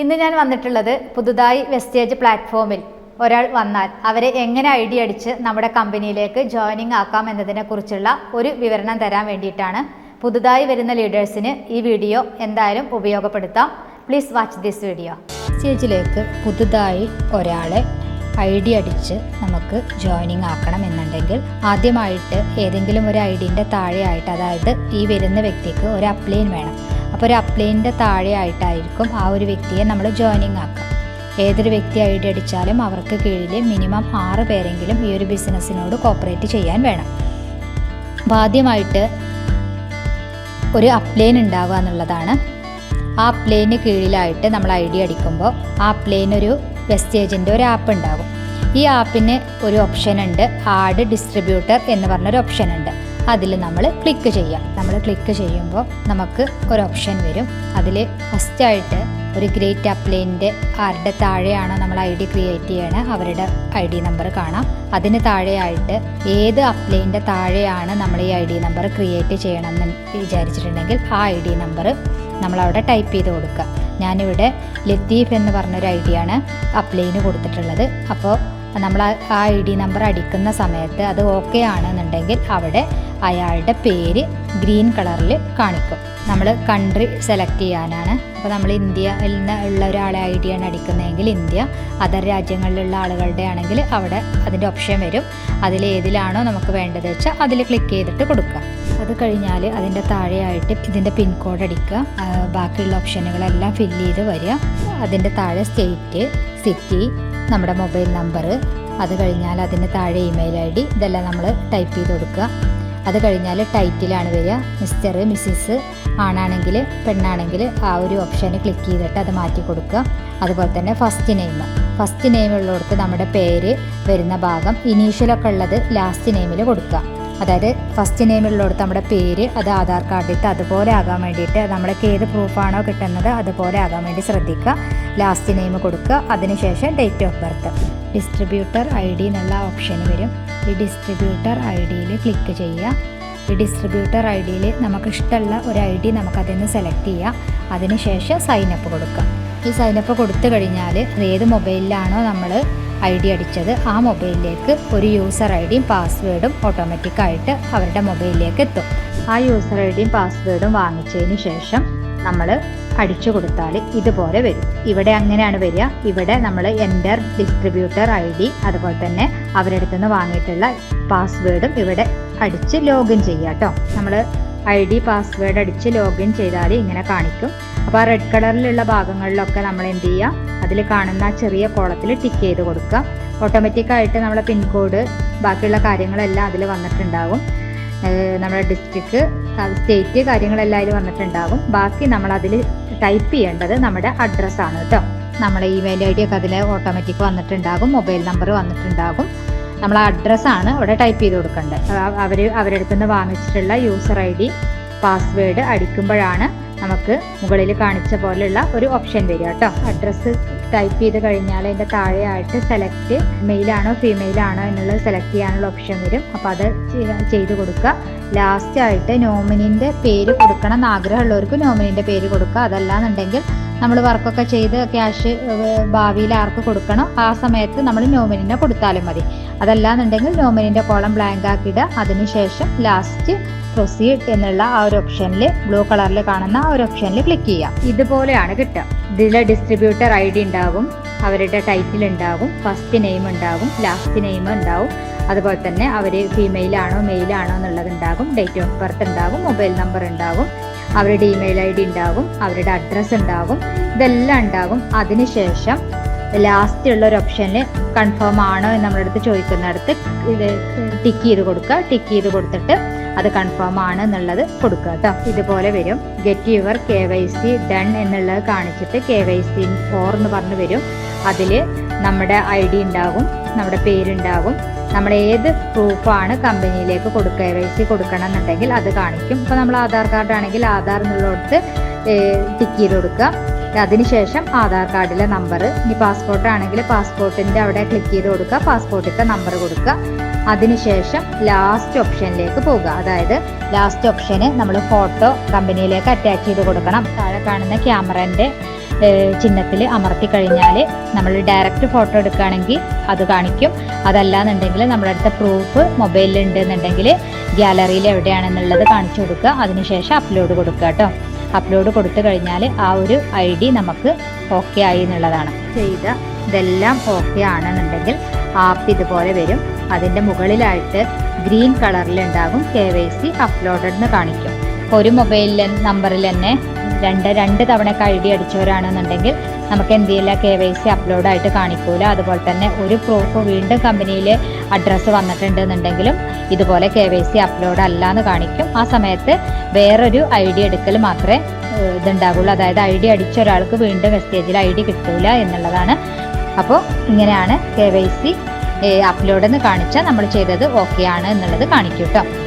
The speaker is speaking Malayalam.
ഇന്ന് ഞാൻ വന്നിട്ടുള്ളത് പുതുതായി വെസ്റ്റേജ് പ്ലാറ്റ്ഫോമിൽ ഒരാൾ വന്നാൽ അവരെ എങ്ങനെ ഐ ഡി അടിച്ച് നമ്മുടെ കമ്പനിയിലേക്ക് ജോയിനിങ് ആക്കാം എന്നതിനെ കുറിച്ചുള്ള ഒരു വിവരണം തരാൻ വേണ്ടിയിട്ടാണ് പുതുതായി വരുന്ന ലീഡേഴ്സിന് ഈ വീഡിയോ എന്തായാലും ഉപയോഗപ്പെടുത്താം. പ്ലീസ് വാച്ച് ദിസ് വീഡിയോ സ്റ്റേജിലേക്ക് പുതുതായി ഒരാളെ ഐ ഡി അടിച്ച് നമുക്ക് ജോയിനിങ് ആക്കണം എന്നുണ്ടെങ്കിൽ ആദ്യമായിട്ട് ഏതെങ്കിലും ഒരു ഐ ഡിന്റെ താഴെയായിട്ട് അതായത് ഈ വരുന്ന വ്യക്തിക്ക് ഒരു അപ്ലൈൻ വേണം. അപ്പോൾ ഒരു അപ്ലൈന്റെ താഴെയായിട്ടായിരിക്കും ആ ഒരു വ്യക്തിയെ നമ്മൾ ജോയിനിങ് ആക്കുക ഏതൊരു വ്യക്തി ഐ ഡി അടിച്ചാലും അവർക്ക് കീഴിൽ മിനിമം ആറ് പേരെങ്കിലും ഈ ഒരു ബിസിനസ്സിനോട് കോപ്പറേറ്റ് ചെയ്യാൻ വേണം. അപ്പോൾ ആദ്യമായിട്ട് ഒരു അപ്ലൈൻ ഉണ്ടാവുക എന്നുള്ളതാണ്. ആ അപ്ലൈന് കീഴിലായിട്ട് നമ്മൾ ഐ ഡി അടിക്കുമ്പോൾ ആ അപ്ലൈൻ ഒരു വെസ്റ്റേജിന്റെ ഒരു ആപ്പ് ഉണ്ടാകും. ഈ ആപ്പിന് ഒരു ഓപ്ഷൻ ഉണ്ട് ആഡ് ഡിസ്ട്രിബ്യൂട്ടർ എന്ന് പറഞ്ഞൊരു ഓപ്ഷൻ ഉണ്ട്. അതിൽ നമ്മൾ ക്ലിക്ക് ചെയ്യാം നമ്മൾ ക്ലിക്ക് ചെയ്യുമ്പോൾ നമുക്ക് ഒരു ഓപ്ഷൻ വരും. അതിൽ ഫസ്റ്റായിട്ട് ഒരു ഗ്രേറ്റ് അപ്ലൈന്റെ ആരുടെ താഴെയാണോ നമ്മൾ ഐ ഡി ക്രിയേറ്റ് ചെയ്യണം അവരുടെ ഐ ഡി നമ്പർ കാണാം. അതിന് താഴെയായിട്ട് ഏത് അപ്ലൈന്റെ താഴെയാണ് നമ്മൾ ഈ ഐ ഡി നമ്പർ ക്രിയേറ്റ് ചെയ്യണമെന്ന് വിചാരിച്ചിട്ടുണ്ടെങ്കിൽ ആ ഐ ഡി നമ്പർ നമ്മളവിടെ ടൈപ്പ് ചെയ്ത് കൊടുക്കുക. ഞാനിവിടെ ലത്തീഫ് എന്ന് പറഞ്ഞൊരു ഐ ഡിയാണ് അപ്ലൈന് കൊടുത്തിട്ടുള്ളത്. അപ്പോൾ നമ്മൾ ആ ഐ ഡി നമ്പർ അടിക്കുന്ന സമയത്ത് അത് ഓക്കെ ആണെന്നുണ്ടെങ്കിൽ അവിടെ അയാളുടെ പേര് ഗ്രീൻ കളറിൽ കാണിക്കും. നമ്മൾ കൺട്രി സെലക്ട് ചെയ്യാനാണ്. അപ്പോൾ നമ്മൾ ഇന്ത്യയിൽ നിന്ന് ഉള്ള ഒരാളെ ഐ ആണ് അടിക്കുന്നതെങ്കിൽ ഇന്ത്യ അതർ രാജ്യങ്ങളിലുള്ള ആളുകളുടെ ആണെങ്കിൽ അവിടെ അതിന്റെ ഓപ്ഷൻ വരും. അതിൽ ഏതിലാണോ നമുക്ക് വേണ്ടത് വെച്ചാൽ അതിൽ ക്ലിക്ക് ചെയ്തിട്ട് കൊടുക്കുക. അത് കഴിഞ്ഞാൽ അതിന്റെ താഴെയായിട്ട് ഇതിന്റെ പിൻകോഡ് അടിക്കുക. ബാക്കിയുള്ള ഓപ്ഷനുകളെല്ലാം ഫില്ല് ചെയ്ത് വരിക. അതിന്റെ താഴെ സ്റ്റേറ്റ് സിറ്റി നമ്മുടെ മൊബൈൽ നമ്പർ അത് കഴിഞ്ഞാൽ അതിന് താഴെ ഇമെയിൽ ഐ ഡി ഇതെല്ലാം നമ്മൾ ടൈപ്പ് ചെയ്ത് കൊടുക്കുക. അത് കഴിഞ്ഞാൽ ടൈറ്റിലാണ് വരിക. മിസ്റ്റർ മിസ്സിസ് ആണാണെങ്കിൽ പെണ്ണാണെങ്കിൽ ആ ഒരു ഓപ്ഷന് ക്ലിക്ക് ചെയ്തിട്ട് അത് മാറ്റി കൊടുക്കുക. അതുപോലെ തന്നെ ഫസ്റ്റ് നെയിം ഫസ്റ്റ് നെയിം ഉള്ളിടത്ത് നമ്മുടെ പേര് വരുന്ന ഭാഗം ഇനീഷ്യലൊക്കെ ഉള്ളത് ലാസ്റ്റ് നെയിമിൽ കൊടുക്കുക. അതായത് ഫസ്റ്റ് നെയിമിലുള്ളടത്ത് നമ്മുടെ പേര് അത് ആധാർ കാർഡിട്ട് അതുപോലെ ആകാൻ വേണ്ടിയിട്ട് നമ്മൾക്ക് ഏത് പ്രൂഫാണോ കിട്ടുന്നത് അതുപോലെ ആകാൻ വേണ്ടി ശ്രദ്ധിക്കുക. ലാസ്റ്റ് നെയിം കൊടുക്കുക. അതിനുശേഷം date of birth distributor I D എന്നുള്ള ഓപ്ഷൻ വരും. ഈ ഡിസ്ട്രിബ്യൂട്ടർ ഐ ഡിയിൽ ക്ലിക്ക് ചെയ്യുക. ഈ ഡിസ്ട്രിബ്യൂട്ടർ ഐ ഡിയിൽ നമുക്ക് ഇഷ്ടമുള്ള ഒരു ഐ ഡി നമുക്കതിൽ നിന്ന് സെലക്ട് ചെയ്യാം അതിനുശേഷം സൈനപ്പ് കൊടുക്കുക. ഈ സൈനപ്പ് കൊടുത്തു കഴിഞ്ഞാൽ ഏത് മൊബൈലിലാണോ നമ്മൾ ഐ ഡി അടിച്ചത് ആ മൊബൈലിലേക്ക് ഒരു യൂസർ ഐ ഡിയും പാസ്വേഡും ഓട്ടോമാറ്റിക്കായിട്ട് അവരുടെ മൊബൈലിലേക്ക് എത്തും. ആ യൂസർ ഐ ഡിയും പാസ്വേഡും വാങ്ങിച്ചതിന് ശേഷം നമ്മൾ അടിച്ചു കൊടുത്താൽ ഇതുപോലെ വരും. ഇവിടെ അങ്ങനെയാണ് വരിക. ഇവിടെ നമ്മൾ എന്റർ ഡിസ്ട്രിബ്യൂട്ടർ ഐ ഡി അതുപോലെ തന്നെ അവരുടെ അടുത്തുനിന്ന് വാങ്ങിയിട്ടുള്ള പാസ്വേഡും ഇവിടെ അടിച്ച് ലോഗിൻ ചെയ്യാം കേട്ടോ നമ്മൾ ഐ ഡി പാസ്വേഡ് അടിച്ച് ലോഗിൻ ചെയ്താൽ ഇങ്ങനെ കാണിക്കും. അപ്പോൾ ആ റെഡ് കളറിലുള്ള ഭാഗങ്ങളിലൊക്കെ നമ്മൾ എന്ത് ചെയ്യുക? അതിൽ കാണുന്ന ആ ചെറിയ കോളത്തിൽ ടിക്ക് ചെയ്ത് കൊടുക്കുക. ഓട്ടോമാറ്റിക്കായിട്ട് നമ്മളെ പിൻകോഡ് ബാക്കിയുള്ള കാര്യങ്ങളെല്ലാം അതിൽ വന്നിട്ടുണ്ടാകും. നമ്മുടെ ഡിസ്ട്രിക്ട് സ്റ്റേറ്റ് കാര്യങ്ങളെല്ലാം അതിൽ വന്നിട്ടുണ്ടാകും. ബാക്കി നമ്മൾ അതിൽ ടൈപ്പ് ചെയ്യേണ്ടത് നമ്മുടെ അഡ്രസ്സാണ് കേട്ടോ. നമ്മുടെ ഇമെയിൽ ഐ ഡി ഒക്കെ അതിൽ ഓട്ടോമാറ്റിക് വന്നിട്ടുണ്ടാകും. മൊബൈൽ നമ്പർ വന്നിട്ടുണ്ടാകും. നമ്മൾ അഡ്രസ്സാണ് അവിടെ ടൈപ്പ് ചെയ്ത് കൊടുക്കേണ്ടത് അവർ അവരുടെ അടുത്ത് നിന്ന് വാങ്ങിച്ചിട്ടുള്ള യൂസർ ഐ ഡി പാസ്വേഡ് അടിക്കുമ്പോഴാണ് നമുക്ക് മുകളിൽ കാണിച്ച പോലെയുള്ള ഒരു ഓപ്ഷൻ വരിക കേട്ടോ. അഡ്രസ്സ് ടൈപ്പ് ചെയ്ത് കഴിഞ്ഞാൽ അതിന്റെ താഴെയായിട്ട് സെലക്ട് മെയിലാണോ ഫീമെയിലാണോ എന്നുള്ളത് സെലക്ട് ചെയ്യാനുള്ള ഓപ്ഷൻ വരും. അപ്പോൾ അത് ചെയ്ത് കൊടുക്കുക. ലാസ്റ്റ് ആയിട്ട് നോമിനിന്റെ പേര് കൊടുക്കണം എന്ന് ആഗ്രഹമുള്ളവർക്ക് നോമിനിന്റെ പേര് കൊടുക്കുക. അതല്ലാന്നുണ്ടെങ്കിൽ നമ്മൾ വർക്കൊക്കെ ചെയ്ത് ക്യാഷ് ഭാവിയിൽ ആർക്ക് കൊടുക്കണം ആ സമയത്ത് നമ്മൾ നോമിനിനെ കൊടുത്താലും മതി. അതല്ലാന്നുണ്ടെങ്കിൽ നോമിനിന്റെ കോളം ബ്ലാങ്ക് ആക്കിയിടുക അതിനുശേഷം ലാസ്റ്റ് പ്രൊസീഡ് എന്നുള്ള ആ ഒരു ഓപ്ഷനിൽ ബ്ലൂ കളറിൽ കാണുന്ന ആ ഒരു ഓപ്ഷനിൽ ക്ലിക്ക് ചെയ്യാം. ഇതുപോലെയാണ് കിട്ടുക. ഇതിൽ ഡിസ്ട്രിബ്യൂട്ടർ ഐ ഡി ഉണ്ടാകും അവരുടെ ടൈറ്റിൽ ഉണ്ടാകും ഫസ്റ്റ് നെയിം ഉണ്ടാകും ലാസ്റ്റ് നെയിം ഉണ്ടാകും അതുപോലെ തന്നെ അവർ ഫീമെയിൽ ആണോ ആണോ എന്നുള്ളത് ഉണ്ടാകും ഡേറ്റ് ഓഫ് ബർത്ത് ഉണ്ടാകും മൊബൈൽ നമ്പർ ഉണ്ടാകും. അവരുടെ ഇമെയിൽ ഐ ഡി ഉണ്ടാകും അവരുടെ അഡ്രസ്സ് ഉണ്ടാകും ഇതെല്ലാം ഉണ്ടാകും. അതിനുശേഷം ലാസ്റ്റ് ഉള്ള ഒരു ഓപ്ഷനിൽ കൺഫേം ആണോ എന്ന് നമ്മുടെ അടുത്ത് ചോദിക്കുന്നിടത്ത് ഇത് ടിക്ക് ചെയ്ത് കൊടുക്കുക. ടിക്ക് ചെയ്ത് കൊടുത്തിട്ട് അത് കൺഫേം ആണ് എന്നുള്ളത് കൊടുക്കുക കേട്ടോ. ഇതുപോലെ വരും. Get your K Y C done എന്നുള്ളത് കാണിച്ചിട്ട് കെ വൈ സി ഫോർ എന്ന് പറഞ്ഞു വരും. അതിൽ നമ്മുടെ ഐ ഡി ഉണ്ടാകും നമ്മുടെ പേരുണ്ടാകും നമ്മൾ ഏത് പ്രൂഫാണ് കമ്പനിയിലേക്ക് കൊടുക്കുക വൈ സി കൊടുക്കണം എന്നുണ്ടെങ്കിൽ അത് കാണിക്കും. ഇപ്പോൾ നമ്മൾ ആധാർ കാർഡ് ആണെങ്കിൽ ആധാർ എന്നുള്ളിടത്ത് ടിക്ക് ചെയ്ത് കൊടുക്കുക. അതിനുശേഷം ആധാർ കാർഡിലെ നമ്പർ ഇനി പാസ്പോർട്ട് ആണെങ്കിൽ പാസ്പോർട്ടിന്റെ അവിടെ ക്ലിക്ക് ചെയ്ത് കൊടുക്കുക പാസ്പോർട്ടിന്റെ നമ്പർ കൊടുക്കുക. അതിനുശേഷം ലാസ്റ്റ് ഓപ്ഷനിലേക്ക് പോകുക. അതായത് ലാസ്റ്റ് ഓപ്ഷന് നമ്മൾ ഫോട്ടോ കമ്പനിയിലേക്ക് അറ്റാച്ച് ചെയ്ത് കൊടുക്കണം. താഴെ കാണുന്ന ക്യാമറന്റെ ചിഹ്നത്തിൽ അമർത്തി കഴിഞ്ഞാൽ നമ്മൾ ഡയറക്റ്റ് ഫോട്ടോ എടുക്കുകയാണെങ്കിൽ അത് കാണിക്കും. അതല്ലാന്നുണ്ടെങ്കിൽ നമ്മുടെ അടുത്ത പ്രൂഫ് മൊബൈലിൽ ഉണ്ടെന്നുണ്ടെങ്കിൽ ഗ്യാലറിയിൽ എവിടെയാണെന്നുള്ളത് കാണിച്ചു കൊടുക്കുക. അതിനുശേഷം അപ്ലോഡ് കൊടുക്കുക കേട്ടോ. അപ്ലോഡ് കൊടുത്തു കഴിഞ്ഞാൽ ആ ഒരു ഐ ഡി നമുക്ക് ഓക്കെ ആയി എന്നുള്ളതാണ്. ചെയ്ത ഇതെല്ലാം ഓക്കെ ആണെന്നുണ്ടെങ്കിൽ ആപ്പ് ഇതുപോലെ വരും. അതിന്റെ മുകളിലായിട്ട് ഗ്രീൻ കളറിലുണ്ടാകും കെ വൈ സി അപ്ലോഡഡ് എന്ന് കാണിക്കും. ഒരു മൊബൈൽ നമ്പറിൽ തന്നെ രണ്ട് രണ്ട് തവണ കഴുകി അടിച്ചവരാണെന്നുണ്ടെങ്കിൽ നമുക്ക് എന്ത് ചെയ്യില്ല കെ വൈ സി അപ്ലോഡായിട്ട് കാണിക്കൂല. അതുപോലെ തന്നെ ഒരു പ്രൂഫ് വീണ്ടും കമ്പനിയിൽ അഡ്രസ്സ് വന്നിട്ടുണ്ടെന്നുണ്ടെങ്കിലും ഇതുപോലെ കെ വൈ സി അപ്ലോഡ് അല്ല എന്ന് കാണിക്കും. ആ സമയത്ത് വേറൊരു ഐ ഡി എടുക്കൽ മാത്രമേ ഇതുണ്ടാകുള്ളൂ അതായത് ഐ ഡി അടിച്ച ഒരാൾക്ക് വീണ്ടും മെസ്സേജിൽ ഐ ഡി കിട്ടൂല എന്നുള്ളതാണ്. അപ്പോൾ ഇങ്ങനെയാണ് കെ വൈ സി അപ്ലോഡ് എന്ന് കാണിച്ചാൽ നമ്മൾ ചെയ്തത് ഓക്കെ ആണ് എന്നുള്ളത് കാണിക്കൂട്ടോ കേട്ടോ